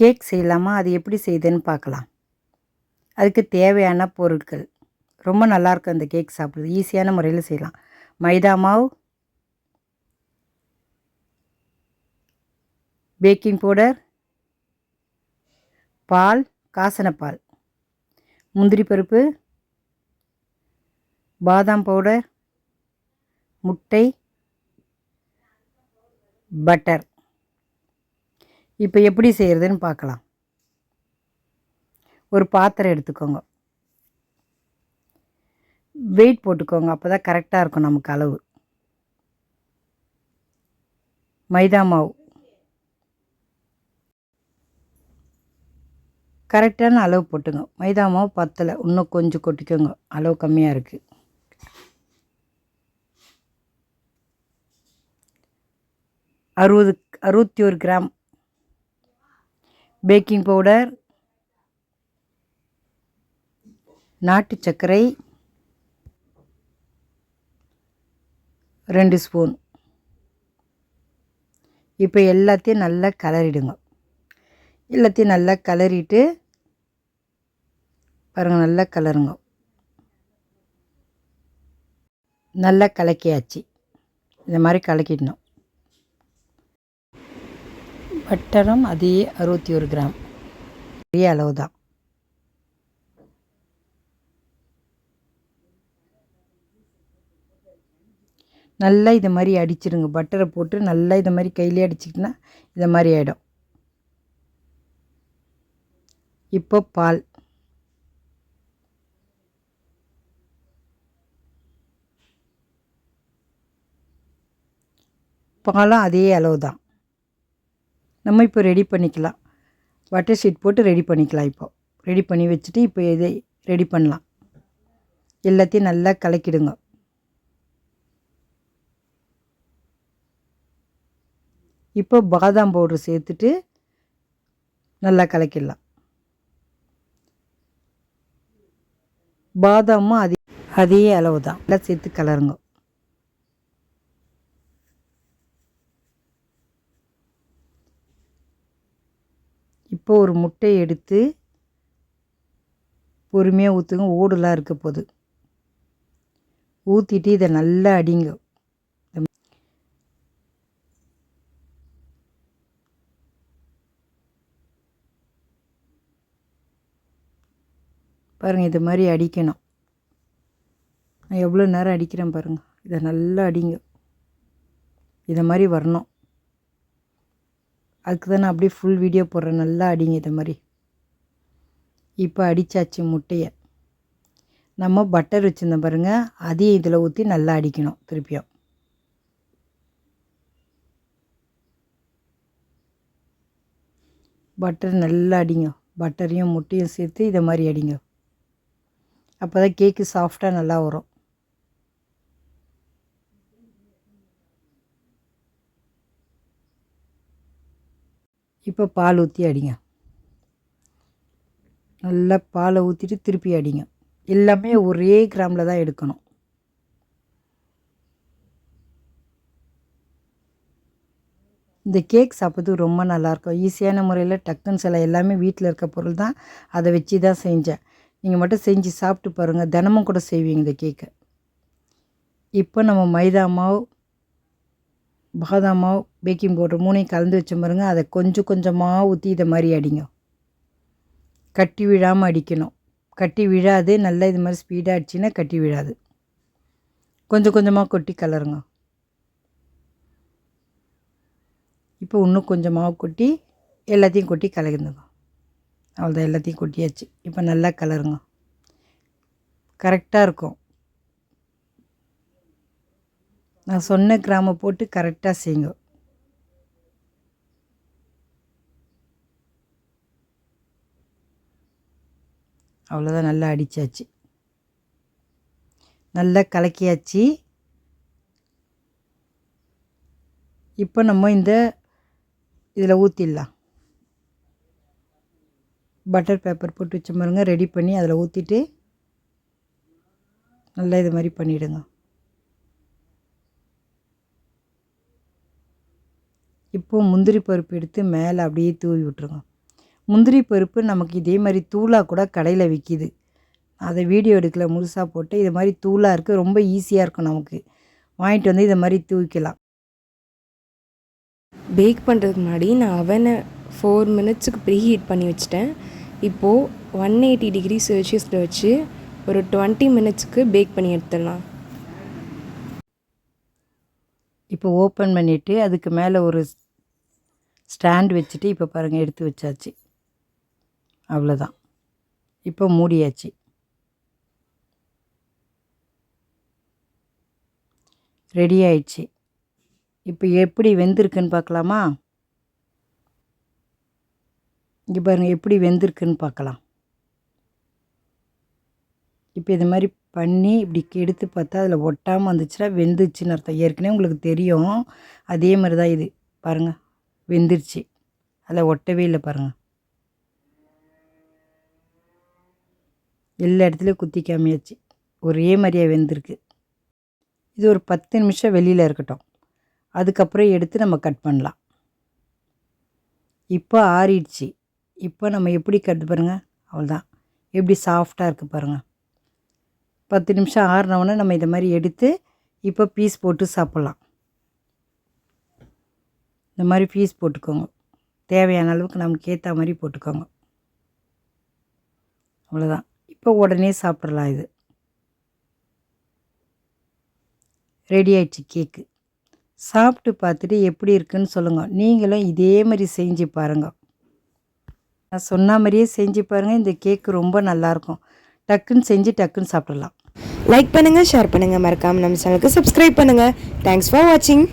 Cake செய்யலாமா? அது எப்படி செய்யுதுன்னு பார்க்கலாம். அதுக்கு தேவையான பொருட்கள். ரொம்ப நல்லாயிருக்கும் அந்த கேக் சாப்பிட்றது. ஈஸியான முறையில் செய்யலாம். மைதா மாவு பேக்கிங் பவுடர் பால் காசன பால் முந்திரி பருப்பு பாதாம் பவுடர் முட்டை பட்டர். இப்போ எப்படி செய்கிறதுன்னு பார்க்கலாம் ஒரு பாத்திரம் எடுத்துக்கோங்க. வெயிட் போட்டுக்கோங்க. அப்போ தான் கரெக்டாக இருக்கும் நமக்கு அளவு. மைதா மாவு. கரெக்டான அளவு போட்டுங்க. மைதா மாவு பத்தலை. இன்னும் கொஞ்சம் கொட்டிக்கோங்க. அளவு கம்மியாக இருக்குது அறுபது அறுபத்தி ஒரு கிராம் பேக்கிங் பவுடர் நாட்டு சர்க்கரை ரெண்டு ஸ்பூன். இப்போ எல்லாத்தையும் நல்லா கலரிடுங்க. எல்லாத்தையும் நல்லா கலரிட்டு பாருங்கள் நல்லா கலருங்க. நல்லா கலக்கியாச்சு. இந்த மாதிரி கலக்கிடணும். வட்டரம் அதே அறுபத்தி ஒரு கிராம். பெரிய அளவு தான் நல்லா இதை மாதிரி அடிச்சிடுங்க பட்டரை போட்டு நல்லா இதை மாதிரி கையிலே அடிச்சிக்கிட்டனா இதை மாதிரி ஆகிடும் இப்போ பால். பாலும் அதே அளவு தான் நம்ம இப்போ ரெடி பண்ணிக்கலாம். பட்டர் ஷீட் போட்டு ரெடி பண்ணிக்கலாம் இப்போ. ரெடி பண்ணி வச்சுட்டு இப்போ இதை ரெடி பண்ணலாம். எல்லாத்தையும் நல்லா கலக்கிடுங்க. இப்போ பாதாம் பவுட்ரு சேர்த்துட்டு நல்லா கலக்கிடலாம். பாதாமும் அதே அதே அளவு தான் எல்லாம் சேர்த்து கலருங்க. இப்போ ஒரு முட்டையை எடுத்து பொறுமையாக ஊற்றுங்க ஓடுலாம் இருக்க போகுது ஊற்றிட்டு இதை நல்லா அடிங்க. பாருங்கள் இது மாதிரி அடிக்கணும். நான் எவ்வளோ நேரம் அடிக்கிறேன் பாருங்கள் இதை நல்லா அடிங்க. இதை மாதிரி வரணும். அதுக்கு தான் நான் அப்படியே ஃபுல் வீடியோ போடுறேன். நல்லா அடிங்க இதை மாதிரி. இப்போ அடித்தாச்சு முட்டையை. நம்ம பட்டர் வச்சுருந்தோம் பாருங்கள் அதையும் இதில் ஊற்றி நல்லா அடிக்கணும் திருப்பியும். பட்டர் நல்லா அடிங்க. பட்டரையும் முட்டையும் சேர்த்து இதை மாதிரி அடிங்க. அப்போ தான் கேக்கு சாஃப்டாக நல்லா வரும். இப்போ பால் ஊற்றி அடிங்க. நல்லா பாலை ஊற்றிட்டு திருப்பி அடிங்க. எல்லாமே ஒரே கிராமில் தான் எடுக்கணும். இந்த கேக் சாப்பிட்றது ரொம்ப நல்லாயிருக்கும். ஈஸியான முறையில் டக்குன்னு சில எல்லாமே வீட்டில் இருக்க பொருள் தான் அதை வச்சு தான் செஞ்சேன். நீங்கள் மட்டும் செஞ்சு சாப்பிட்டு பாருங்கள் தினமும் கூட செய்வீங்க இந்த கேக்கை. இப்போ நம்ம மைதா மாவு பாதாம் மாவு பேக்கிங் பவுடர் மூணையும் கலந்து வச்ச பாருங்க. அதை கொஞ்சம் கொஞ்சமாக ஊற்றி இதை மாதிரி அடிங்க. கட்டி விழாமல் அடிக்கணும். கட்டி விழாது. நல்லா இது மாதிரி ஸ்பீடாக அடிச்சின்னா கட்டி விழாது. கொஞ்சம் கொஞ்சமாக கொட்டி கலருங்க. இப்போ இன்னும் கொஞ்சமாக கொட்டி எல்லாத்தையும் கொட்டி கலந்துங்க அவ்வளோதான் எல்லாத்தையும் கொட்டியாச்சு. இப்போ நல்லா கலருங்க. கரெக்டாக இருக்கும். நான் சொன்ன கிராம போட்டு கரெக்டாக செய்யுங்க. அவ்வளோதான் நல்லா அடித்தாச்சு நல்லா கலக்கியாச்சு. இப்போ நம்ம இந்த இதில் ஊற்றிடலாம் பட்டர் பேப்பர் போட்டு வச்ச பாருங்க ரெடி பண்ணி அதில் ஊற்றிட்டு நல்லா இது மாதிரி பண்ணிவிடுங்க இப்போது முந்திரி பருப்பு எடுத்து மேலே அப்படியே தூவி விட்ருங்க முந்திரி பருப்பு நமக்கு இதே மாதிரி தூளாக கூட கடையில் விற்கிது அதை வீடியோ எடுக்கல முழுசாக போட்டு இது மாதிரி தூளாக இருக்குது ரொம்ப ஈஸியாக இருக்கும் நமக்கு. வாங்கிட்டு வந்து இதை மாதிரி தூக்கிக்கலாம் பேக் பண்ணுறதுக்கு முன்னாடி நான் அவனை ஃபோர் மினிட்ஸுக்கு ப்ரீ ஹீட் பண்ணி வச்சுட்டேன். இப்போது ஒன் எயிட்டி டிகிரி செல்சியஸில் வச்சு ஒரு டுவெண்ட்டி மினிட்ஸ்க்கு பேக் பண்ணி எடுத்துடலாம். இப்போ ஓப்பன் பண்ணிவிட்டு அதுக்கு மேலே ஒரு ஸ்டாண்ட் வச்சுட்டு இப்போ பாருங்கள் எடுத்து வச்சாச்சு. அவ்வளோதான் இப்போ மூடியாச்சு. ரெடி ஆயிடுச்சு. இப்போ எப்படி வெந்திருக்குன்னு பார்க்கலாமா? இங்கே பாருங்கள் எப்படி வெந்திருக்குன்னு பார்க்கலாம். இப்போ இது மாதிரி பண்ணி இப்படி எடுத்து பார்த்தா அதில் ஒட்டாமல் வந்துச்சுன்னா வெந்துச்சுன்னு அர்த்தம். ஏற்கனவே உங்களுக்கு தெரியும். அதே மாதிரி தான் இது. பாருங்கள் வெந்துருச்சு. அதில் ஒட்டவே இல்லை பாருங்கள் எல்லா இடத்துலையும் குத்தி காமியாச்சு. ஒரே மாதிரியாக வெந்திருக்கு. இது ஒரு பத்து நிமிஷம் வெளியில் இருக்கட்டும். அதுக்கப்புறம் எடுத்து நம்ம கட் பண்ணலாம். இப்போ ஆறிடுச்சு. இப்போ நம்ம எப்படி கட் பாருங்கள் அவ்வளோதான் எப்படி சாஃப்டாக இருக்குது பாருங்கள் பத்து நிமிஷம் ஆறினவுடனே நம்ம இதை மாதிரி எடுத்து இப்போ பீஸ் போட்டு சாப்பிட்லாம். இந்த மாதிரி பீஸ் போட்டுக்கோங்க. தேவையான அளவுக்கு நமக்கு ஏற்ற மாதிரி போட்டுக்கோங்க. அவ்வளோதான் இப்போ உடனே சாப்பிட்றலாம் இது. ரெடி ஆயிடுச்சு கேக்கு சாப்பிட்டு பார்த்துட்டு எப்படி இருக்குன்னு சொல்லுங்கள் நீங்களும் இதே மாதிரி செஞ்சு பாருங்கள் நான் சொன்ன மாதிரியே செஞ்சு பாருங்கள் இந்த கேக்கு ரொம்ப நல்லாயிருக்கும் டக்குன்னு செஞ்சு டக்குன்னு சாப்பிடலாம். லைக் பண்ணுங்கள் ஷேர் பண்ணுங்கள் மறக்காமல் நம்ம சேனலுக்கு சப்ஸ்கிரைப் பண்ணுங்கள் தேங்க்ஸ் ஃபார் வாட்சிங்